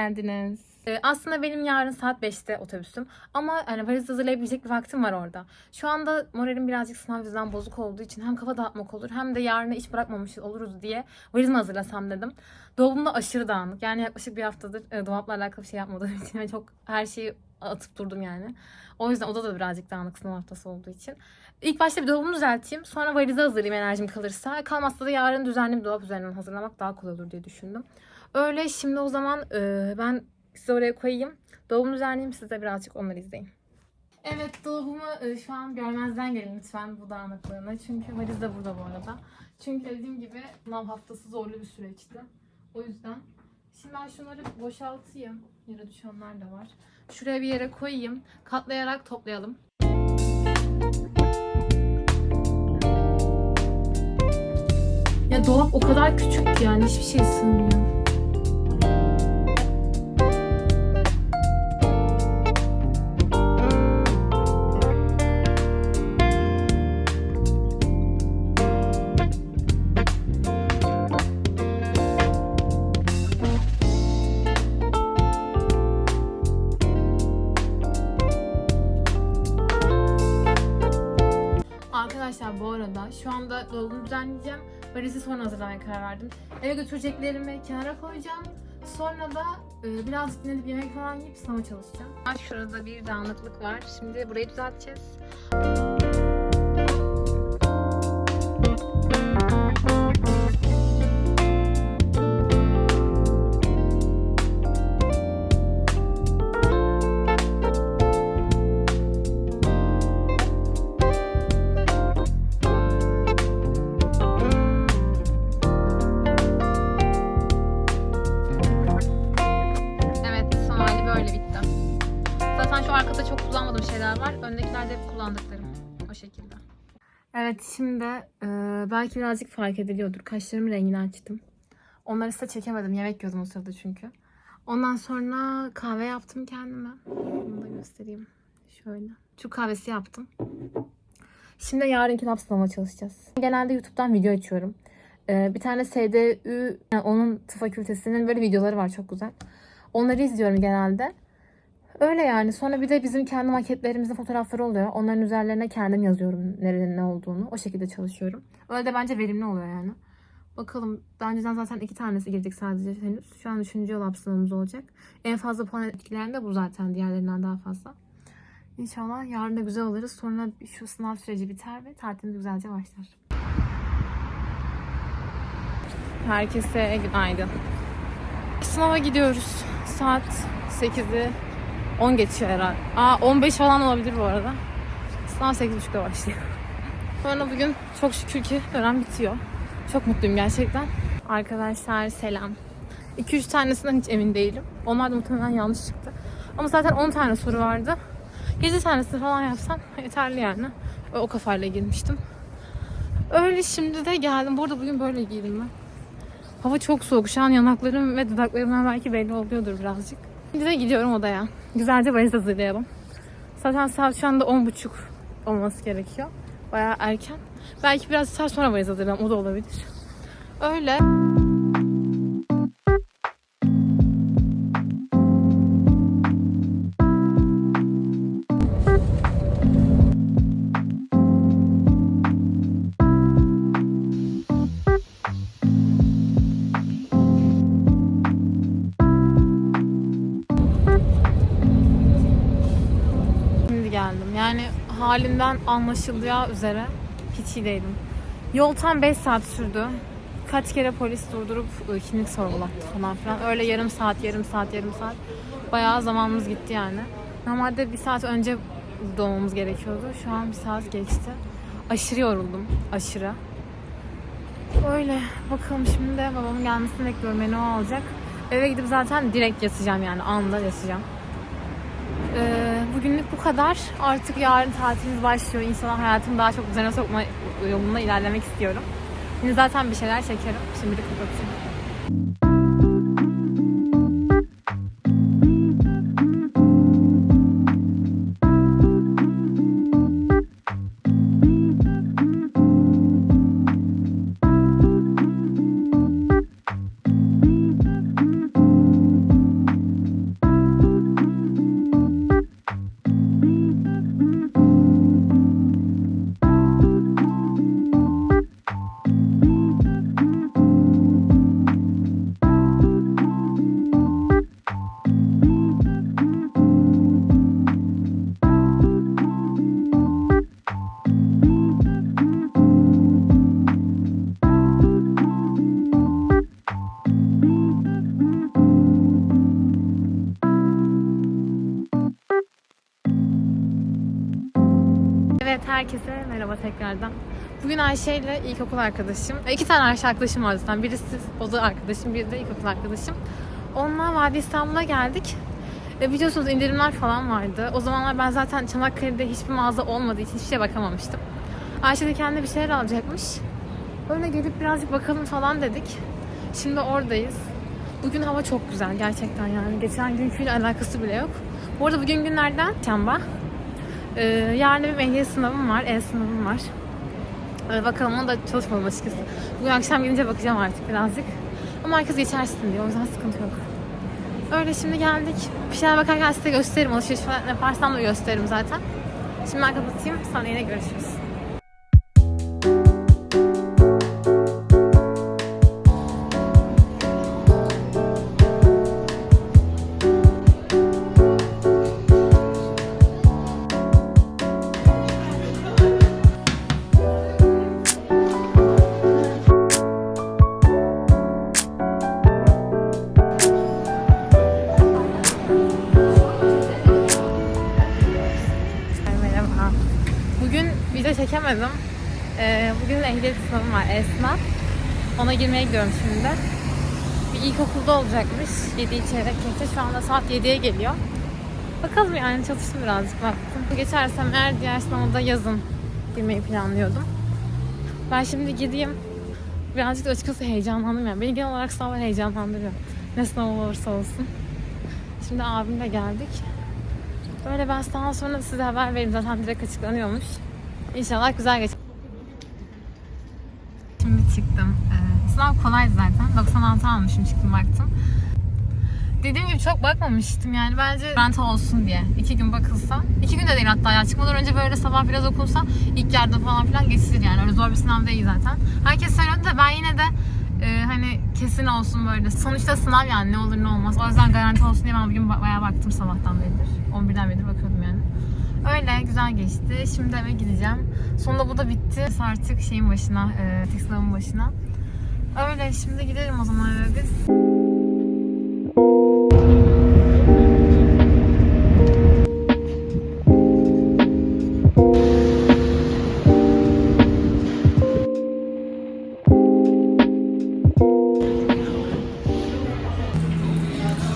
geldiniz. Ee, aslında benim yarın saat 5'te otobüsüm. Ama hani valiz hazırlayabilecek bir vaktim var orada. Şu anda moralim birazcık sınav yüzünden bozuk olduğu için hem kafa dağıtmak olur hem de yarına iş bırakmamış oluruz diye valizimi hazırlasam dedim. Dolabımda aşırı dağınık. Yani yaklaşık bir haftadır e, dolapla alakalı bir şey yapmadığım için çok her şeyi atıp durdum yani. O yüzden oda da birazcık dağınık sınav haftası olduğu için. İlk başta bir dolabımı düzelteyim. Sonra valizi hazırlayayım enerjim kalırsa. Kalmazsa da yarın düzenli bir dolap üzerinden hazırlamak daha kolay olur diye düşündüm. Öyle şimdi o zaman e, ben size oraya koyayım. Dolabımı düzenleyeyim siz de birazcık onları izleyin. Evet dolabımı e, şu an görmezden gelin lütfen bu dağınıklığına. Çünkü valiz de burada bu arada. Çünkü dediğim gibi sınav haftası zorlu bir süreçti. O yüzden. Şimdi ben şunları boşaltayım. Yere düşenler de var. Şuraya bir yere koyayım. Katlayarak toplayalım. Ya dolap o kadar küçük ki yani hiçbir şey sığmıyor. Arkadaşlar bu arada şu anda dolabımı düzenleyeceğim. Valizi sonra hazırlamaya karar verdim. Eve götüreceklerimi kenara koyacağım. Sonra da e, birazcık dinlenip yemek falan yiyip sınava çalışacağım. Şurada bir dağınıklık var. Şimdi burayı düzelteceğiz. O şekilde. Evet, şimdi e, belki birazcık fark ediliyordur. Kaşlarımın rengini açtım. Onları size çekemedim. Yemek yiyordum o sırada çünkü. Ondan sonra kahve yaptım kendime. Bunu da göstereyim. Şöyle. Türk kahvesi yaptım. Şimdi yarınki lab sınavına çalışacağız. Genelde YouTube'dan video açıyorum. Ee, bir tane SDÜ, yani onun tıp fakültesinin böyle videoları var çok güzel. Onları izliyorum genelde. Öyle yani. Sonra bir de bizim kendi maketlerimizin fotoğrafları oluyor. Onların üzerlerine kendim yazıyorum nerenin ne olduğunu. O şekilde çalışıyorum. Öyle de bence verimli oluyor yani. Bakalım. Daha önceden zaten iki tanesi girdik sadece henüz. Şu an üçüncü yol sınavımız olacak. En fazla puan etkileyen de bu zaten. Diğerlerinden daha fazla. İnşallah yarın da güzel alırız. Sonra şu sınav süreci biter ve tatilimiz güzelce başlar. Herkese günaydın. Sınava gidiyoruz. Saat 8'i 10 geçiyor herhalde. Aa 15 falan olabilir bu arada. Sınav 8.30'da başlıyor. Sonra bugün çok şükür ki dönem bitiyor. Çok mutluyum gerçekten. Arkadaşlar selam. 2-3 tanesinden hiç emin değilim. Onlar da muhtemelen yanlış çıktı. Ama zaten 10 tane soru vardı. 7 tanesini falan yapsam yeterli yani. O kafayla girmiştim. Öyle şimdi de geldim. Burada bugün böyle giydim ben. Hava çok soğuk. Şu an yanaklarım ve dudaklarımdan belki belli oluyordur birazcık. Şimdi de gidiyorum odaya. Güzelce valiz hazırlayalım. Zaten saat şu anda 10.30 olması gerekiyor. Bayağı erken. Belki biraz saat sonra valiz hazırlayalım. O da olabilir. Öyle. Yani halimden anlaşılacağı üzere hiç iyi değilim. Yol tam 5 saat sürdü. Kaç kere polis durdurup kimlik sorgulattı falan filan. Öyle yarım saat, yarım saat, yarım saat. Bayağı zamanımız gitti yani. Normalde bir saat önce burada olmamız gerekiyordu. Şu an bir saat geçti. Aşırı yoruldum. Aşırı. Öyle. Bakalım şimdi de babamın gelmesini bekliyorum. Beni o alacak. Eve gidip zaten direkt yatacağım yani. Anında yatacağım. Ee, bugünlük bu kadar. Artık yarın tatilimiz başlıyor. İnşallah hayatımı daha çok düzene sokma yolunda ilerlemek istiyorum. Yine zaten bir şeyler çekerim. Şimdi kapatayım. Herkese merhaba tekrardan. Bugün Ayşe ile ilkokul arkadaşım. e, iki tane Ayşe arkadaşım var zaten. Birisi o da arkadaşım, biri de ilkokul arkadaşım. Onunla Vadi İstanbul'a geldik. E, biliyorsunuz indirimler falan vardı. O zamanlar ben zaten Çanakkale'de hiçbir mağaza olmadığı için hiçbir şeye bakamamıştım. Ayşe de kendine bir şeyler alacakmış. Öyle gelip birazcık bakalım falan dedik. Şimdi oradayız. Bugün hava çok güzel gerçekten yani. Geçen günküyle alakası bile yok. Bu arada bugün günlerden çamba. Ee, yarın bir ehliyet sınavım var, el sınavım var. Ee, bakalım ona da çalışmadım açıkçası. Bugün akşam gelince bakacağım artık birazcık. Ama herkes geçersin diyor, o yüzden sıkıntı yok. Öyle şimdi geldik. Bir şeyler bakarken size gösteririm. Alışveriş falan yaparsam da gösteririm zaten. Şimdi ben kapatayım, sonra yine görüşürüz. Video çekemedim. Ee, bugün ehliyet sınavım var Esna. Ona girmeye gidiyorum şimdi. Bir ilkokulda olacakmış. 7 çeyrek geçe. Şu anda saat 7'ye geliyor. Bakalım yani çalıştım birazcık baktım. Geçersem eğer diğer sınavı da yazın girmeyi planlıyordum. Ben şimdi gideyim. Birazcık da açıkçası heyecanlandım yani. Beni genel olarak sınavlar heyecanlandırıyor. Ne sınav olursa olsun. Şimdi abimle geldik. Böyle ben daha sonra size haber vereyim. Zaten direkt açıklanıyormuş. İnşallah güzel geçer. Şimdi çıktım. Ee, sınav kolay zaten. 96 almışım çıktım baktım. Dediğim gibi çok bakmamıştım yani bence ranta olsun diye. iki gün bakılsa. iki gün de değil hatta ya çıkmadan önce böyle sabah biraz okunsa ilk yardım falan filan geçilir yani. Öyle zor bir sınav değil zaten. Herkes söylüyordu da ben yine de e, hani kesin olsun böyle. Sonuçta sınav yani ne olur ne olmaz. O yüzden garanti olsun diye ben bugün ba- bayağı baktım sabahtan beridir. 11'den beridir bakıyordum yani. Güzel geçti. Şimdi eve gideceğim. Sonunda bu da bitti. Artık şeyin başına, e, sınavın başına. Öyle şimdi gidelim o zaman eve biz.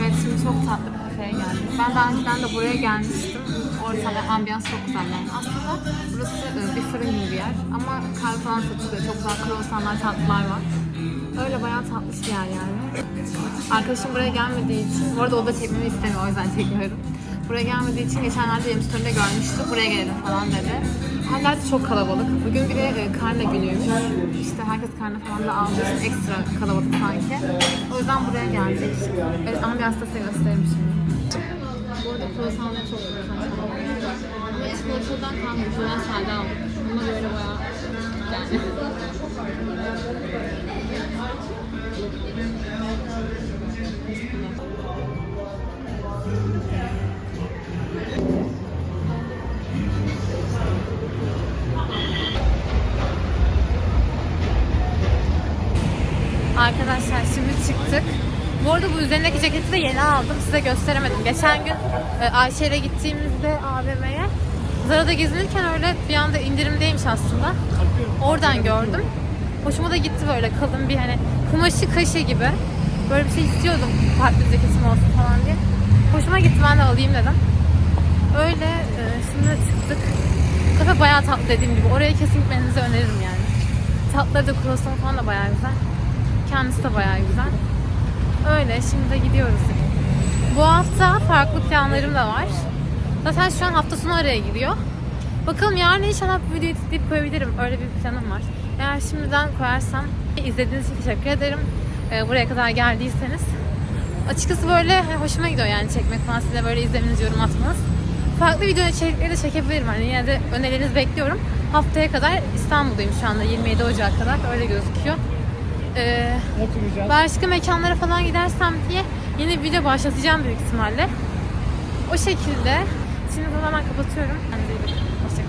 Evet şimdi çok tatlı kafeye geldik. Ben daha önceden de buraya gelmiştim. Ortam, ambiyans çok güzel yani. Aslında burası e, bir fırın gibi bir yer. Ama kahve falan satılıyor. Çok güzel kruvasanlar, tatlılar var. Öyle bayağı tatlı bir yer yani. Arkadaşım buraya gelmediği için, bu arada o da çekmemi istemiyor o yüzden çekmiyorum. Buraya gelmediği için geçenlerde benim story'de görmüştü. Buraya gelelim falan dedi. Hala da çok kalabalık. Bugün bir de e, karne günüymüş. İşte herkes karne falan da almış. Ekstra kalabalık sanki. O yüzden buraya geldik. Evet, ambiyans da size göstereyim şimdi. Bu arada kruvasanlar çok güzel. Çikolatadan kalmıyor. Şuradan sade. Buna böyle bayağı yani. Arkadaşlar şimdi çıktık. Bu arada bu üzerindeki ceketi de yeni aldım. Size gösteremedim. Geçen gün e, Ayşe ile gittiğimizde AVM'ye Zara'da gezinirken öyle bir anda indirimdeymiş aslında. Oradan gördüm. Hoşuma da gitti böyle kalın bir hani kumaşı kaşı gibi. Böyle bir şey istiyordum. Farklı ceketim olsun falan diye. Hoşuma gitti ben de alayım dedim. Öyle e, şimdi çıktık. Kafe bayağı tatlı dediğim gibi. Oraya kesin gitmenizi öneririm yani. Tatları da kruvasan falan da bayağı güzel. Kendisi de bayağı güzel. Öyle şimdi de gidiyoruz. Bu hafta farklı planlarım da var. Zaten şu an hafta sonu araya giriyor. Bakalım yarın inşallah bu videoyu editleyip koyabilirim. Öyle bir planım var. Eğer şimdiden koyarsam izlediğiniz için teşekkür ederim. Ee, buraya kadar geldiyseniz. Açıkçası böyle hoşuma gidiyor yani çekmek falan size böyle izlemeniz, yorum atmanız. Farklı video içerikleri de çekebilirim. Hani yine de önerilerinizi bekliyorum. Haftaya kadar İstanbul'dayım şu anda 27 Ocak kadar öyle gözüküyor. Ee, başka mekanlara falan gidersem diye yeni bir video başlatacağım büyük ihtimalle. O şekilde. Şimdi o zaman kapatıyorum. Kendinize iyi. Hoşçakalın.